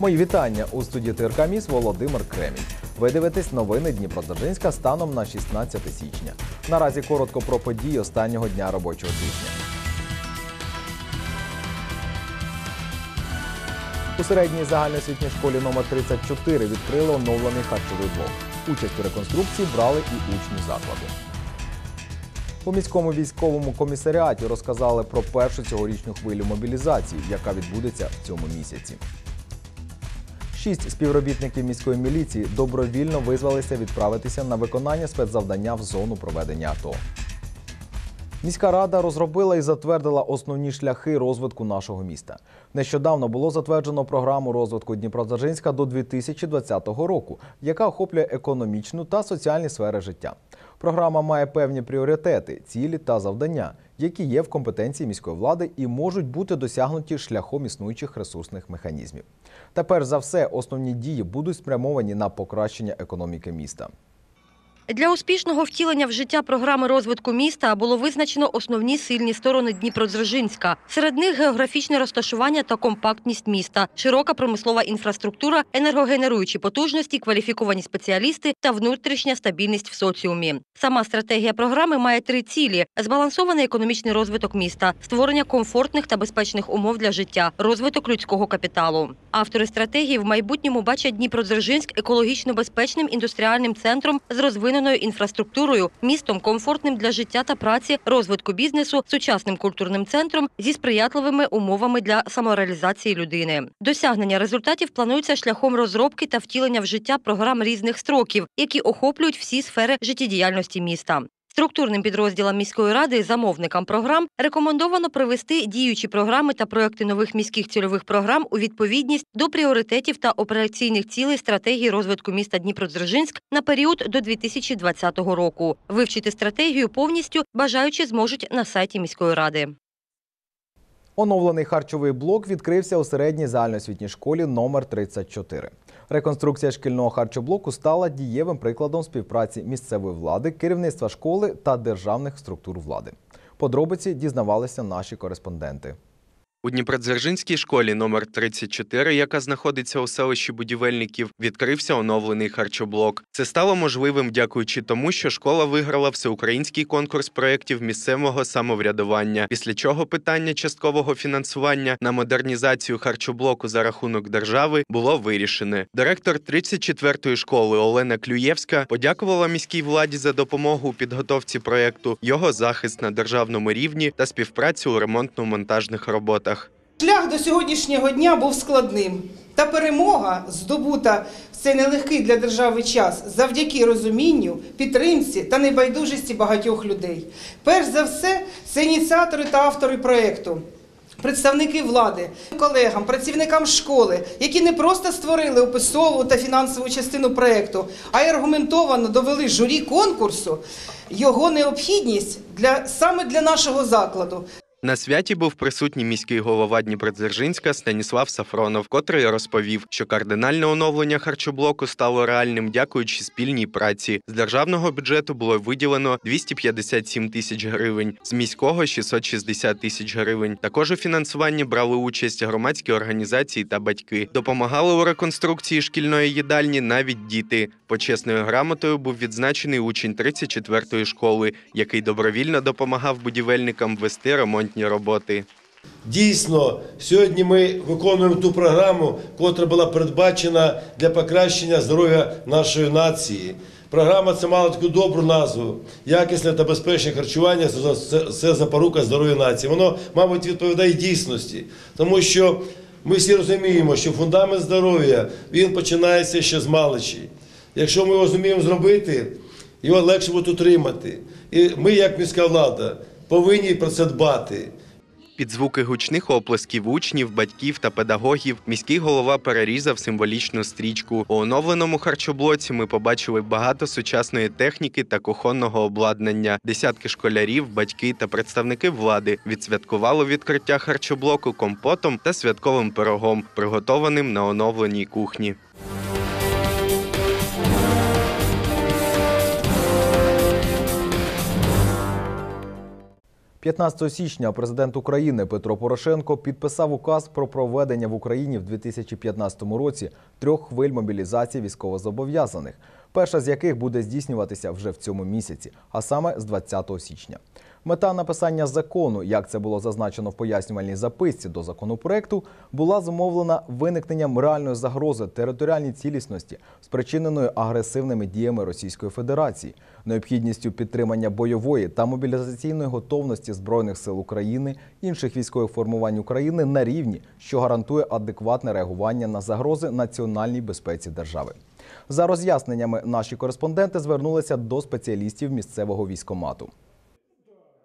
Мої вітання у студії ТРК Міс Володимир Кремінь. Ви дивитесь новини Дніпродзержинська станом на 16 січня. Наразі коротко про події останнього дня робочого тижня. Середній загальноосвітній школі номер 34 відкрили оновлений харчовий блок. Участь у реконструкції брали і учні закладу. У міському військовому комісаріаті розказали про першу цьогорічну хвилю мобілізації, яка відбудеться в цьому місяці. Шість співробітників міської міліції добровільно визвалися відправитися на виконання спецзавдання в зону проведення АТО. Міська рада розробила і затвердила основні шляхи розвитку нашого міста. Нещодавно було затверджено програму розвитку Дніпродзержинська до 2020 року, яка охоплює економічну та соціальні сфери життя. Програма має певні пріоритети, цілі та завдання, які є в компетенції міської влади і можуть бути досягнуті шляхом існуючих ресурсних механізмів. Та перш за все, основні дії будуть спрямовані на покращення економіки міста. Для успішного втілення в життя програми розвитку міста було визначено основні сильні сторони Дніпродзержинська. Серед них географічне розташування та компактність міста, широка промислова інфраструктура, енергогенеруючі потужності, кваліфіковані спеціалісти та внутрішня стабільність в соціумі. Сама стратегія програми має три цілі: збалансований економічний розвиток міста, створення комфортних та безпечних умов для життя, розвиток людського капіталу. Автори стратегії в майбутньому бачать Дніпродзержинськ екологічно безпечним індустріальним центром з розвиненою інфраструктурою, містом комфортним для життя та праці, розвитку бізнесу, сучасним культурним центром зі сприятливими умовами для самореалізації людини. Досягнення результатів планується шляхом розробки та втілення в життя програм різних строків, які охоплюють всі сфери життєдіяльності міста. Структурним підрозділам міської ради, замовникам програм рекомендовано привести діючі програми та проекти нових міських цільових програм у відповідність до пріоритетів та операційних цілей стратегії розвитку міста Дніпродзержинськ на період до 2020 року. Вивчити стратегію повністю бажаючі зможуть на сайті міської ради. Оновлений харчовий блок відкрився у середній загальноосвітній школі номер 34. Реконструкція шкільного харчоблоку стала дієвим прикладом співпраці місцевої влади, керівництва школи та державних структур влади. Подробиці дізнавалися наші кореспонденти. У Дніпродзержинській школі номер 34, яка знаходиться у селищі будівельників, відкрився оновлений харчоблок. Це стало можливим дякуючи тому, що школа виграла всеукраїнський конкурс проєктів місцевого самоврядування, після чого питання часткового фінансування на модернізацію харчоблоку за рахунок держави було вирішене. Директор 34-ї школи Олена Клюєвська подякувала міській владі за допомогу у підготовці проєкту, його захист на державному рівні та співпрацю у ремонтно-монтажних роботах. Шлях до сьогоднішнього дня був складним. Та перемога, здобута в цей нелегкий для держави час, завдяки розумінню, підтримці та небайдужості багатьох людей. Перш за все, це ініціатори та автори проєкту. Представники влади, колегам, працівникам школи, які не просто створили описову та фінансову частину проєкту, а й аргументовано довели журі конкурсу його необхідність для саме для нашого закладу. На святі був присутній міський голова Дніпродзержинська Станіслав Сафронов, котрий розповів, що кардинальне оновлення харчоблоку стало реальним дякуючи спільній праці. З державного бюджету було виділено 257 тисяч гривень, з міського 660 тисяч гривень. Також у фінансуванні брали участь громадські організації та батьки. Допомагали у реконструкції шкільної їдальні навіть діти. Почесною грамотою був відзначений учень 34-ї школи, який добровільно допомагав будівельникам вести ремонтні роботи. Дійсно, сьогодні ми виконуємо ту програму, котра була передбачена для покращення здоров'я нашої нації. Програма це мала таку добру назву якісне та безпечне харчування це, запорука здоров'я нації. Воно, мабуть, відповідає дійсності, тому що ми всі розуміємо, що фундамент здоров'я він починається ще з маличі. Якщо ми його зуміємо зробити, його легше буде утримати. І ми, як міська влада, повинні про це дбати. Під звуки гучних оплесків учнів, батьків та педагогів міський голова перерізав символічну стрічку. У оновленому харчоблоці ми побачили багато сучасної техніки та кухонного обладнання. Десятки школярів, батьки та представники влади відсвяткували відкриття харчоблоку компотом та святковим пирогом, приготованим на оновленій кухні. 15 січня президент України Петро Порошенко підписав указ про проведення в Україні в 2015 році трьох хвиль мобілізації військовозобов'язаних, перша з яких буде здійснюватися вже в цьому місяці, а саме з 20 січня. Мета написання закону, як це було зазначено в пояснювальній записці до законопроекту, була зумовлена виникненням реальної загрози територіальній цілісності, спричиненої агресивними діями Російської Федерації, необхідністю підтримання бойової та мобілізаційної готовності збройних сил України, інших військових формувань України на рівні, що гарантує адекватне реагування на загрози національній безпеці держави. За роз'ясненнями наші кореспонденти звернулися до спеціалістів місцевого військомату.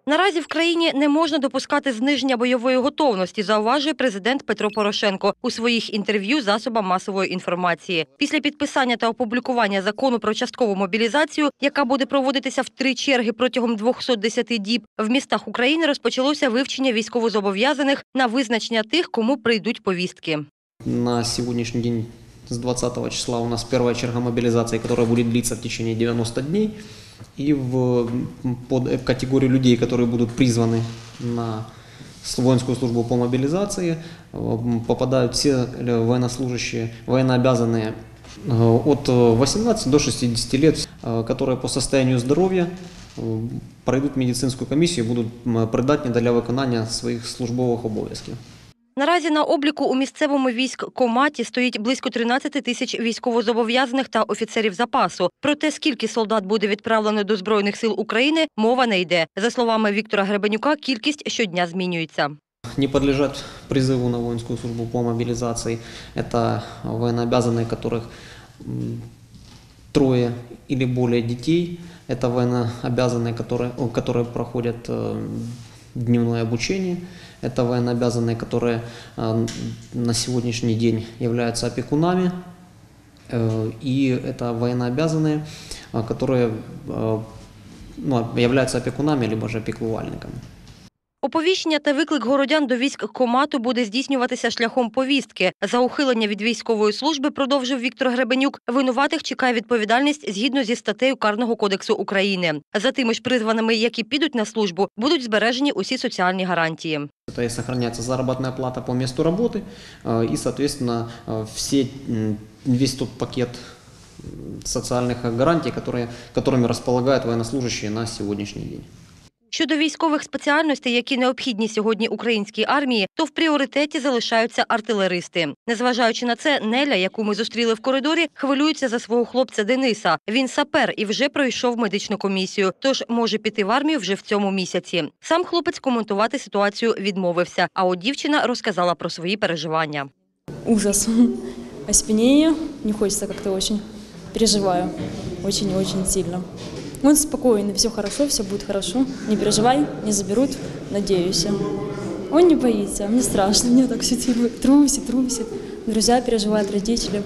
Наразі в країні не можна допускати зниження бойової готовності, зауважує президент Петро Порошенко у своїх інтерв'ю засобам масової інформації. Після підписання та опублікування закону про часткову мобілізацію, яка буде проводитися в три черги протягом 210 діб, в містах України розпочалося вивчення військовозобов'язаних на визначення тих, кому прийдуть повістки. На сегодняшний день с 20 числа у нас первая черга мобилизации, которая будет длиться в течение 90 дней. И в, м, под категорию людей, которые будут призваны на с- воинскую службу по мобилизации, э, попадают все э, военнослужащие, военнообязанные э, от э, 18 до 60 лет, э, которые по состоянию здоровья э, пройдут медицинскую комиссию и будут м, придатні для виконання своїх службових обов'язків. Наразі на обліку у місцевому військкоматі стоїть близько 13 тисяч військовозобов'язаних та офіцерів запасу. Про те, скільки солдат буде відправлено до Збройних сил України, мова не йде. За словами Віктора Гребенюка, кількість щодня змінюється. не подлежат призыву на воинскую службу по мобилизации. Это военнообязанные, которых м, трое или более детей. Это военнообязанные, которые, о, которые проходят э, дневное обучение. Это военнообязанные, которые э, на сегодняшний день являются опекунами. Э, И это военнообязанные, э, которые э, ну, являются опекунами, либо же піклувальниками. Оповіщення та виклик городян до військкомату буде здійснюватися шляхом повістки. За ухилення від військової служби, продовжив Віктор Гребенюк, винуватих чекає відповідальність згідно зі статтею Карного кодексу України. За тими ж призваними, які підуть на службу, будуть збережені усі соціальні гарантії. Это и сохраняется заработная плата по месту работы, э, и, соответственно, э, все, м, весь тот пакет м, социальных гарантий, которые, которыми располагают военнослужащие на сегодняшний день. Щодо військових спеціальностей, які необхідні сьогодні українській армії, то в пріоритеті залишаються артилеристи. Незважаючи на це, Неля, яку ми зустріли в коридорі, хвилюється за свого хлопця Дениса. Він сапер і вже пройшов медичну комісію, тож може піти в армію вже в цьому місяці. Сам хлопець коментувати ситуацію відмовився. А от дівчина розказала про свої переживання. ужас, оспенение, не хочется как-то очень, переживаю, очень сильно. Он спокойный, все хорошо, все будет хорошо, не переживай, не заберут, надеюсь. Он не боится, мне страшно, мне так все трусит, трусит. Друзья переживают, родители.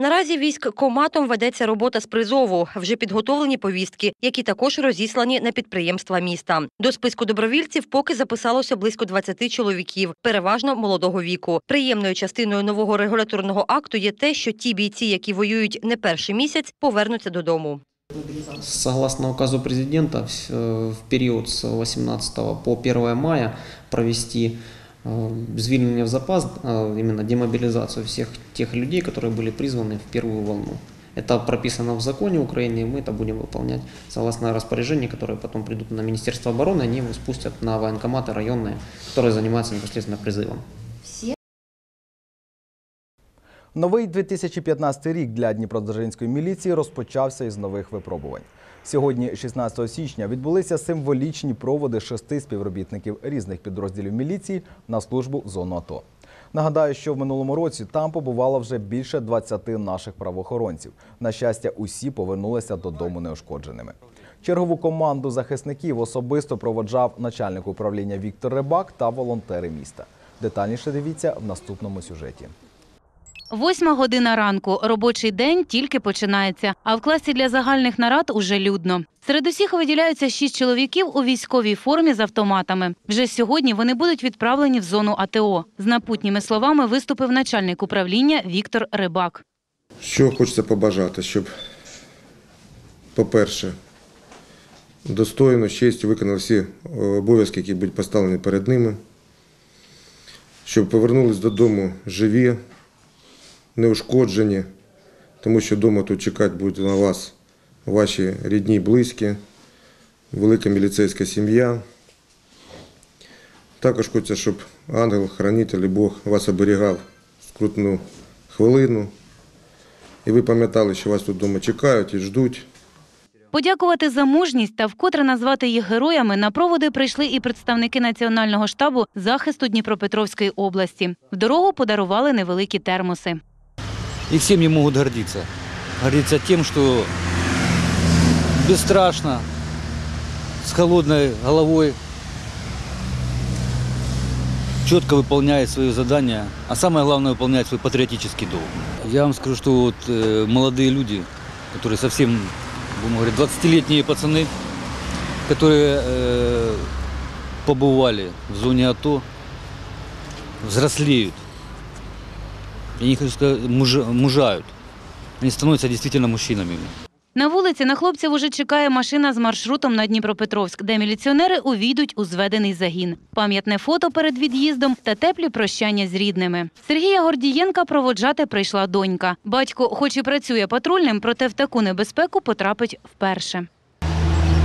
Наразі військкоматом ведеться робота з призову. Вже підготовлені повістки, які також розіслані на підприємства міста. До списку добровільців поки записалося близько 20 чоловіків, переважно молодого віку. Приємною частиною нового регуляторного акту є те, що ті бійці, які воюють не перший місяць, повернуться додому. Согласно указу президента, в, э, в период с 18 по 1 мая провести э, звільнення в запас, э, именно демобилизацию всех тех людей, которые были призваны в первую волну. Это прописано в законе Украины, и мы это будем выполнять согласно распоряжениям, которые потом придут на Министерство обороны, они его спустят на военкоматы районные, которые занимаются непосредственно призывом. Новий 2015 рік для Дніпродзержинської міліції розпочався із нових випробувань. Сьогодні, 16 січня, відбулися символічні проводи шести співробітників різних підрозділів міліції на службу зону АТО. Нагадаю, що в минулому році там побувало вже більше 20 наших правоохоронців. На щастя, усі повернулися додому неушкодженими. Чергову команду захисників особисто проводжав начальник управління Віктор Рибак та волонтери міста. Детальніше дивіться в наступному сюжеті. Восьма година ранку. Робочий день тільки починається. А в класі для загальних нарад уже людно. Серед усіх виділяються шість чоловіків у військовій формі з автоматами. Вже сьогодні вони будуть відправлені в зону АТО. З напутніми словами виступив начальник управління Віктор Рибак. Що хочеться побажати, щоб, по-перше, достойно, з честю виконали всі е, обов'язки, які будуть поставлені перед ними, щоб повернулись додому живі, неушкоджені, тому що вдома тут чекати будуть на вас ваші рідні, близькі, велика міліцейська сім'я. Також хочеться, щоб ангел-хранитель і Бог вас оберігав в скрутну хвилину. І ви пам'ятали, що вас тут вдома чекають і ждуть. Подякувати за мужність та вкотре назвати їх героями на проводи прийшли і представники Національного штабу захисту Дніпропетровської області. В дорогу подарували невеликі термоси. Их семьи могут гордиться. Гордиться тем, что бесстрашно, с холодной головой, четко выполняет свои задания, а самое главное выполняет свой патриотический долг. Я вам скажу, что вот э, молодые люди, которые совсем, будем говорить, 20-летние пацаны, которые э, побывали в зоне АТО, взрослеют. Я не хочу сказать, мужа- мужают. Они становятся действительно мужчинами. На вулиці на хлопців уже чекає машина з маршрутом на Дніпропетровськ, де міліціонери увійдуть у зведений загін. Пам'ятне фото перед від'їздом та теплі прощання з рідними. Сергія Гордієнка проводжати прийшла донька. Батько, хоч і працює патрульним, проте в таку небезпеку потрапить вперше.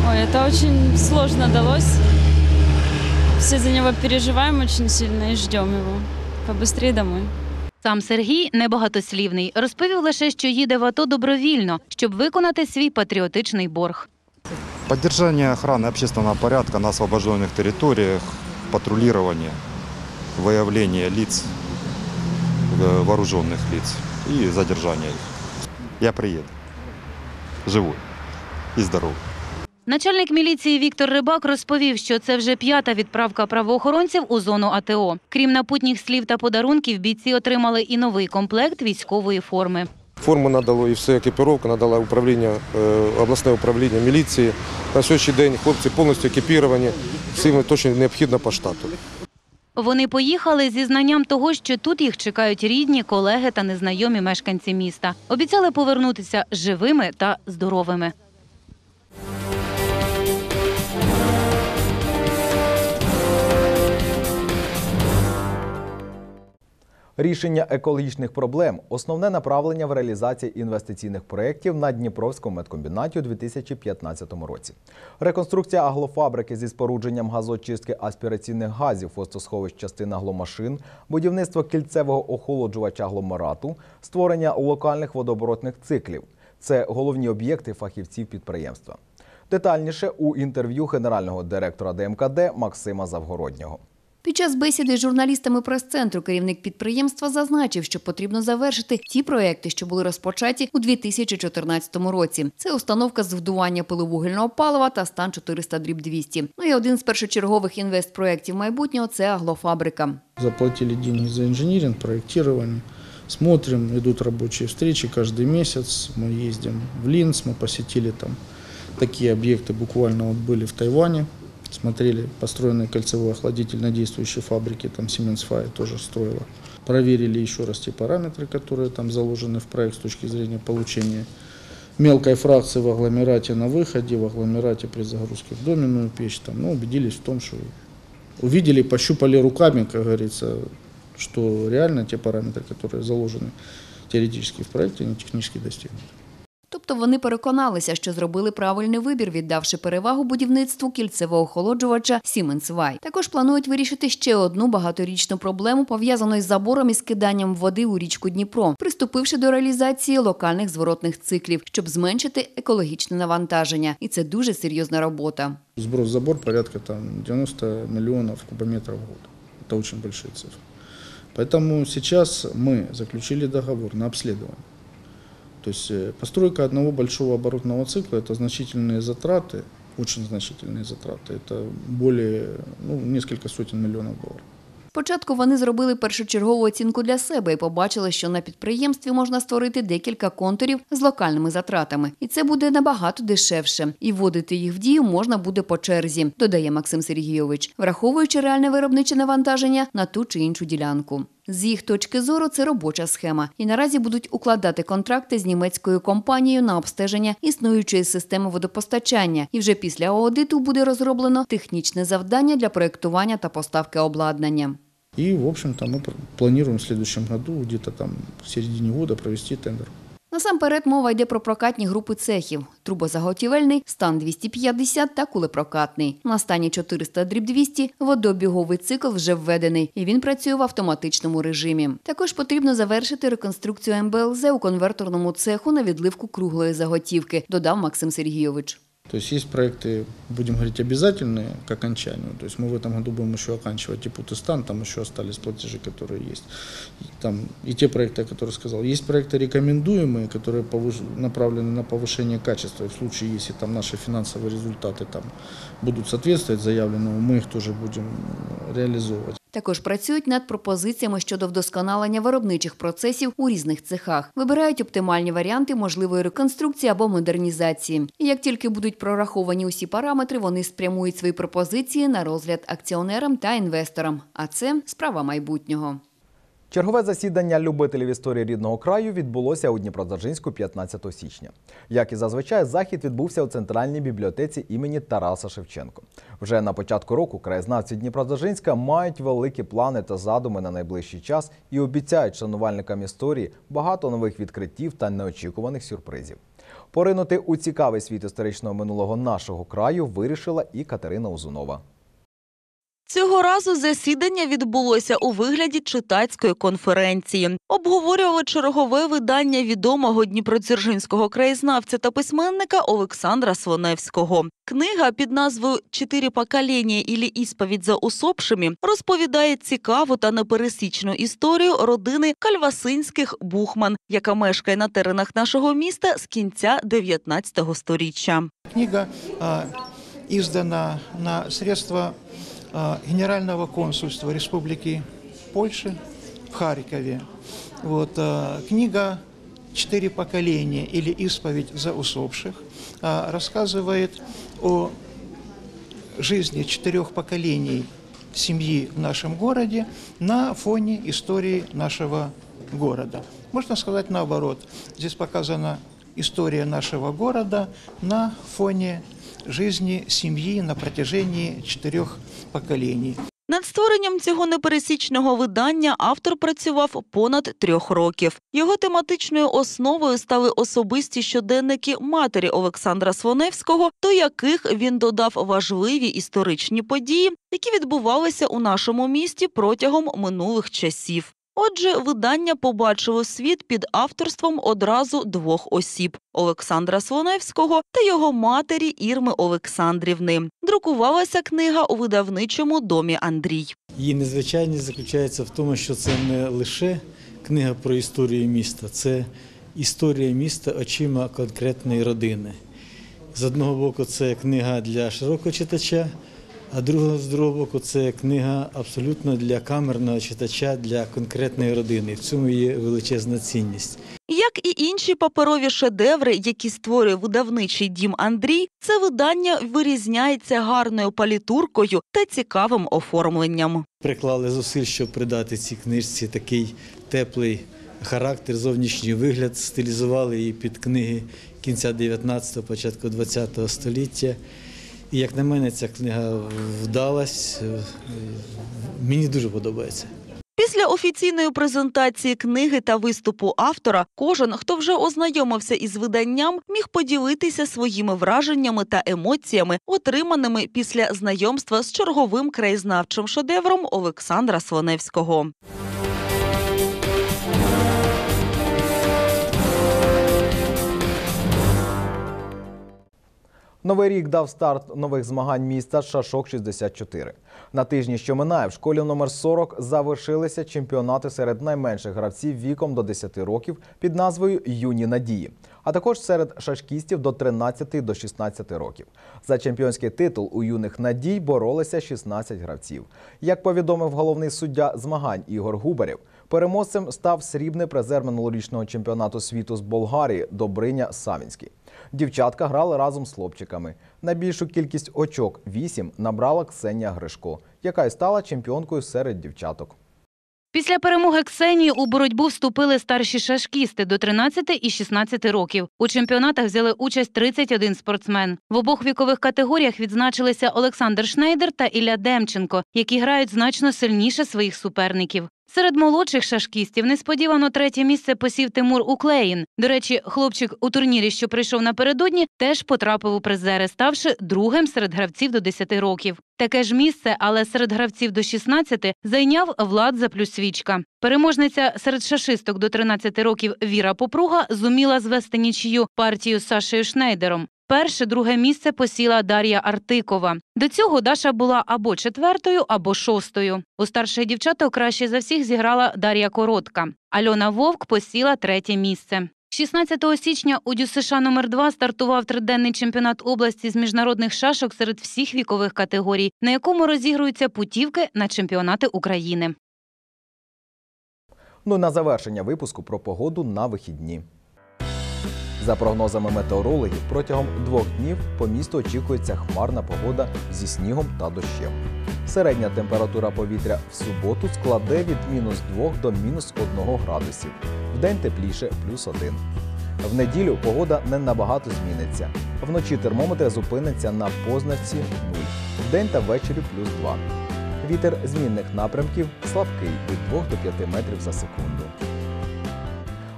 Ой, это очень сложно далось. Все за него переживаем очень сильно и ждем его. Побыстрее домой. Сам Сергій небагатослівний. Розповів лише, що їде в АТО добровільно, щоб виконати свій патріотичний борг. Поддержание охраны общественного порядка на освобожденных территориях, патрулирование, выявление лиц, э, вооруженных лиц и задержание их. Я приеду. Живой и здоровый. Начальник міліції Віктор Рибак розповів, що це вже п'ята відправка правоохоронців у зону АТО. Крім напутніх слів та подарунків, бійці отримали і новий комплект військової форми. Форму надало і все екіпіровку, надало управління, е, обласне управління міліції. На сьогоднішній день хлопці повністю екіпіровані, всім точно необхідно по штату. Вони поїхали зі знанням того, що тут їх чекають рідні, колеги та незнайомі мешканці міста. Обіцяли повернутися живими та здоровими. Рішення екологічних проблем основне направлення в реалізації інвестиційних проєктів на Дніпровському медкомбінаті у 2015 році. Реконструкція аглофабрики зі спорудженням газочистки аспіраційних газів, фостосховищ частин агломашин, будівництво кільцевого охолоджувача агломерату, створення локальних водооборотних циклів це головні об'єкти фахівців підприємства. Детальніше у інтерв'ю генерального директора ДМКД Максима Завгороднього. Під час бесіди з журналістами прес-центру керівник підприємства зазначив, що потрібно завершити ті проекти, що були розпочаті у 2014 році. Це установка з вдування пиловугільного палива та стан 400 дріб 200. Ну і один з першочергових інвестпроєктів майбутнього це аглофабрика. Заплатили деньги за инжиниринг, проектирование. Смотрим, идут рабочие встречи каждый месяц. Мы ездим в Линц, мы посетили там такие объекты. Буквально вот были в Тайване, Смотрели построенные кольцевые охладительно действующие фабрики, там Siemens Fire тоже строила. Проверили еще раз те параметры, которые там заложены в проект с точки зрения получения мелкой фракции в агломерате на выходе, в агломерате при загрузке в доменную печь. Там, ну, убедились в том, что увидели, пощупали руками, как говорится, что реально те параметры, которые заложены теоретически в проекте, они технически достигнуты. Тобто вони переконалися, що зробили правильний вибір, віддавши перевагу будівництву кільцевого охолоджувача Siemens Y. Також планують вирішити ще одну багаторічну проблему, пов'язану із забором і скиданням води у річку Дніпро, приступивши до реалізації локальних зворотних циклів, щоб зменшити екологічне навантаження. І це дуже серйозна робота. Сброс забор порядка там 90 миллионов кубометров в год. Это очень большие цифры. Поэтому сейчас мы заключили договор на обследование. То есть э, постройка одного большого оборотного цикла – это значительные затраты, очень значительные затраты. Это более, ну, несколько сотен миллионов долларов. Спочатку вони зробили першочергову оцінку для себе і побачили, що на підприємстві можна створити декілька контурів з локальними затратами, і це буде набагато дешевше. І вводити їх в дію можна буде по черзі, додає Максим Сергійович, враховуючи реальне виробниче навантаження на ту чи іншу ділянку. З їх точки зору це робоча схема, і наразі будуть укладати контракти з німецькою компанією на обстеження існуючої системи водопостачання. І вже після аудиту буде розроблено технічне завдання для проєктування та поставки обладнання. І в общем-то, ми плануємо в наступному році, где-то там в середині року провести тендер. Насамперед мова йде про прокатні групи цехів: трубозаготівельний, стан 250 та кулепрокатний. На стані 400 дріб 200 водообіговий цикл вже введений, і він працює в автоматичному режимі. Також потрібно завершити реконструкцію МБЛЗ у конверторному цеху на відливку круглої заготівки, додав Максим Сергійович. То есть есть проекты, будем говорить, обязательные к окончанию. То есть мы в этом году будем еще оканчивать и Путыстан, там еще остались платежи, которые есть. И, там, и те проекты, о которых сказал. Есть проекты рекомендуемые, которые повыш- направлены на повышение качества. И в случае, если там наши финансовые результаты там, будут соответствовать заявленному, мы их тоже будем э, реализовывать. Також працюють над пропозиціями щодо вдосконалення виробничих процесів у різних цехах, вибирають оптимальні варіанти можливої реконструкції або модернізації. І як тільки будуть прораховані усі параметри, вони спрямують свої пропозиції на розгляд акціонерам та інвесторам. А це справа майбутнього. Чергове засідання любителів історії рідного краю відбулося у Дніпродзержинську 15 січня. Як і зазвичай, захід відбувся у центральній бібліотеці імені Тараса Шевченко. Вже на початку року краєзнавці Дніпродзержинська мають великі плани та задуми на найближчий час і обіцяють шанувальникам історії багато нових відкриттів та неочікуваних сюрпризів. Поринути у цікавий світ історичного минулого нашого краю вирішила і Катерина Узунова. Цього разу засідання відбулося у вигляді читацької конференції. Обговорювали чергове видання відомого дніпродзержинського краєзнавця та письменника Олександра Слоневського. Книга під назвою «Чотири покоління» ілі «Ісповідь за усопшими» розповідає цікаву та непересічну історію родини Кальвасинських Бухман, яка мешкає на теренах нашого міста з кінця 19 століття. Книга а, издана на средства Генерального консульства Республики Польши в Харькове. Вот, а, книга «Четыре поколения» или «Исповедь за усопших» а, рассказывает о жизни четырех поколений семьи в нашем городе на фоне истории нашего города. Можно сказать наоборот. Здесь показана история нашего города на фоне жизни семьи на протяжении четырех поколений. Над створенням цього непересічного видання автор працював понад трьох років. Його тематичною основою стали особисті щоденники матері Олександра Своневського, до яких він додав важливі історичні події, які відбувалися у нашому місті протягом минулих часів. Отже, видання побачило світ під авторством одразу двох осіб Олександра Слоневського та його матері Ірми Олександрівни. Друкувалася книга у видавничому домі Андрій. Її незвичайність заключається в тому, що це не лише книга про історію міста, це історія міста очима конкретної родини. З одного боку, це книга для широкого читача, а другого, з другого боку, це книга абсолютно для камерного читача, для конкретної родини. В цьому є величезна цінність. Як і інші паперові шедеври, які створює видавничий дім Андрій, це видання вирізняється гарною палітуркою та цікавим оформленням. Приклали зусиль, щоб придати цій книжці такий теплий характер, зовнішній вигляд, стилізували її під книги кінця 19-го, початку 20-го століття. І як на мене, ця книга вдалась. Мені дуже подобається. Після офіційної презентації книги та виступу автора, кожен, хто вже ознайомився із виданням, міг поділитися своїми враженнями та емоціями, отриманими після знайомства з черговим краєзнавчим шедевром Олександра Слоневського. Новий рік дав старт нових змагань міста Шашок 64. На тижні, що минає, в школі номер 40 завершилися чемпіонати серед найменших гравців віком до 10 років під назвою Юні надії, а також серед шашкістів до 13 до 16 років. За чемпіонський титул у юних надій боролися 16 гравців. Як повідомив головний суддя змагань Ігор Губарєв, переможцем став срібний призер минулорічного чемпіонату світу з Болгарії Добриня Савінський. Дівчатка грали разом з хлопчиками. Найбільшу кількість очок 8 набрала Ксенія Гришко, яка й стала чемпіонкою серед дівчаток. Після перемоги Ксенії у боротьбу вступили старші шашкісти до 13 і 16 років. У чемпіонатах взяли участь 31 спортсмен. В обох вікових категоріях відзначилися Олександр Шнейдер та Ілля Демченко, які грають значно сильніше своїх суперників. Серед молодших шашкістів несподівано третє місце посів Тимур Уклеїн. До речі, хлопчик у турнірі, що прийшов напередодні, теж потрапив у призери, ставши другим серед гравців до 10 років. Таке ж місце, але серед гравців до 16 зайняв Влад Заплюсвічка. Переможниця серед шашисток до 13 років Віра Попруга зуміла звести нічию партію з Сашею Шнейдером. Перше, друге місце посіла Дар'я Артикова. До цього Даша була або четвертою, або шостою. У старших дівчаток краще за всіх зіграла Дар'я Коротка. Альона Вовк посіла третє місце. 16 січня у ДЮСШ номер 2 стартував триденний чемпіонат області з міжнародних шашок серед всіх вікових категорій, на якому розігруються путівки на чемпіонати України. Ну на завершення випуску про погоду на вихідні. За прогнозами метеорологів, протягом двох днів по місту очікується хмарна погода зі снігом та дощем. Середня температура повітря в суботу складе від мінус 2 до мінус 1 градусів. Вдень тепліше плюс 1. В неділю погода не набагато зміниться. Вночі термометр зупиниться на позначці 0. Вдень та ввечері плюс 2. Вітер змінних напрямків слабкий від 2 до 5 метрів за секунду.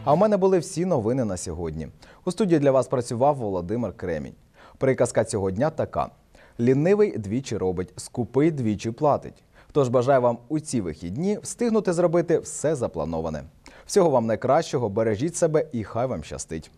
А в мене були всі новини на сьогодні. У студії для вас працював Володимир Кремінь. Приказка цього дня така: лінивий двічі робить, скупий двічі платить. Тож бажаю вам у ці вихідні встигнути зробити все заплановане. Всього вам найкращого, бережіть себе і хай вам щастить.